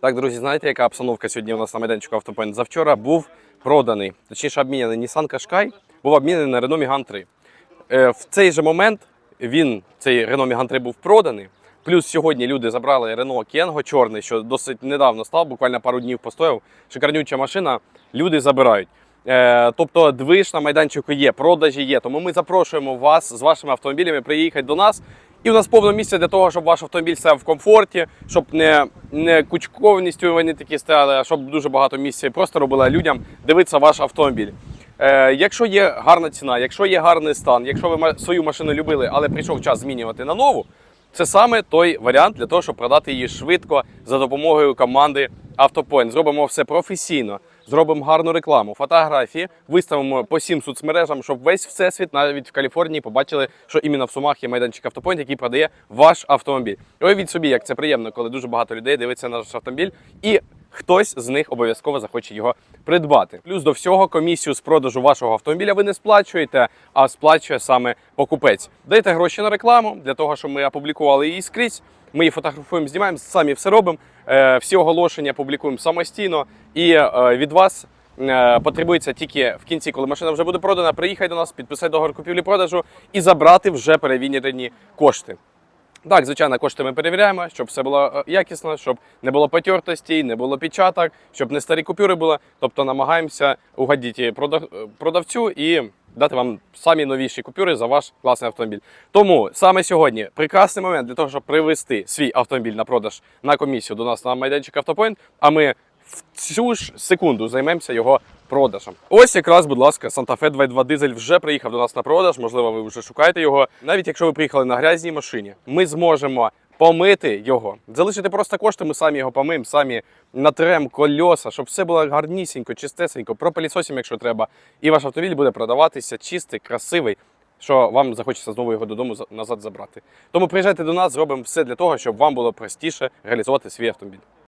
Так, друзі, знаєте, яка обстановка сьогодні у нас на майданчику Автопоінт? Завчора був проданий, точніше обміняний Nissan Qashqai, був обмінений на Renault Megane 3. Е, В цей же момент він, цей Renault Megane 3 був проданий. Плюс сьогодні люди забрали Renault Kengo чорний, що досить недавно став, буквально пару днів постояв. Шикарнюча машина, люди забирають. Е, тобто движ на майданчику є, продажі є. Тому ми запрошуємо вас з вашими автомобілями приїхати до нас. І у нас повно місця для того, щоб ваш автомобіль став в комфорті, щоб не, не кучковністю вони такі стали, а щоб дуже багато місця просто робила людям дивитися ваш автомобіль. Е, якщо є гарна ціна, якщо є гарний стан, якщо ви свою машину любили, але прийшов час змінювати на нову, це саме той варіант для того, щоб продати її швидко за допомогою команди Автопоінт. Зробимо все професійно, зробимо гарну рекламу, фотографії, виставимо по всім соцмережам, щоб весь всесвіт, навіть в Каліфорнії, побачили, що іменно в Сумах є майданчик Автопоінт, який продає ваш автомобіль. І Уявіть собі, як це приємно, коли дуже багато людей дивиться на наш автомобіль і. Хтось з них обов'язково захоче його придбати. Плюс до всього комісію з продажу вашого автомобіля ви не сплачуєте, а сплачує саме покупець. Дайте гроші на рекламу для того, щоб ми опублікували її скрізь. Ми її фотографуємо, знімаємо, самі все робимо. Е, Всі оголошення публікуємо самостійно. І е, від вас е, потребується тільки в кінці, коли машина вже буде продана, приїхати до нас, підписати договір купівлі-продажу і забрати вже перевірені кошти. Так, звичайно, кошти ми перевіряємо, щоб все було е, якісно, щоб не було потертостей, не було печаток, щоб не старі купюри були. Тобто намагаємося угодити е, продавцю і дати вам самі новіші купюри за ваш класний автомобіль. Тому саме сьогодні прекрасний момент для того, щоб привезти свій автомобіль на продаж на комісію до нас на майданчик Автопоінт. А ми в цю ж секунду займемося його продажем. Ось якраз, будь ласка, Santa Fe 2.2 дизель вже приїхав до нас на продаж. Можливо, ви вже шукаєте його. Навіть якщо ви приїхали на грязній машині, ми зможемо помити його, залишити просто кошти. Ми самі його помиємо, самі натрем кольоса, щоб все було гарнісінько, чистесенько, пропилісосимо, якщо треба. І ваш автомобіль буде продаватися чистий, красивий. Що вам захочеться знову його додому за- назад забрати. Тому приїжджайте до нас, зробимо все для того, щоб вам було простіше реалізувати свій автомобіль.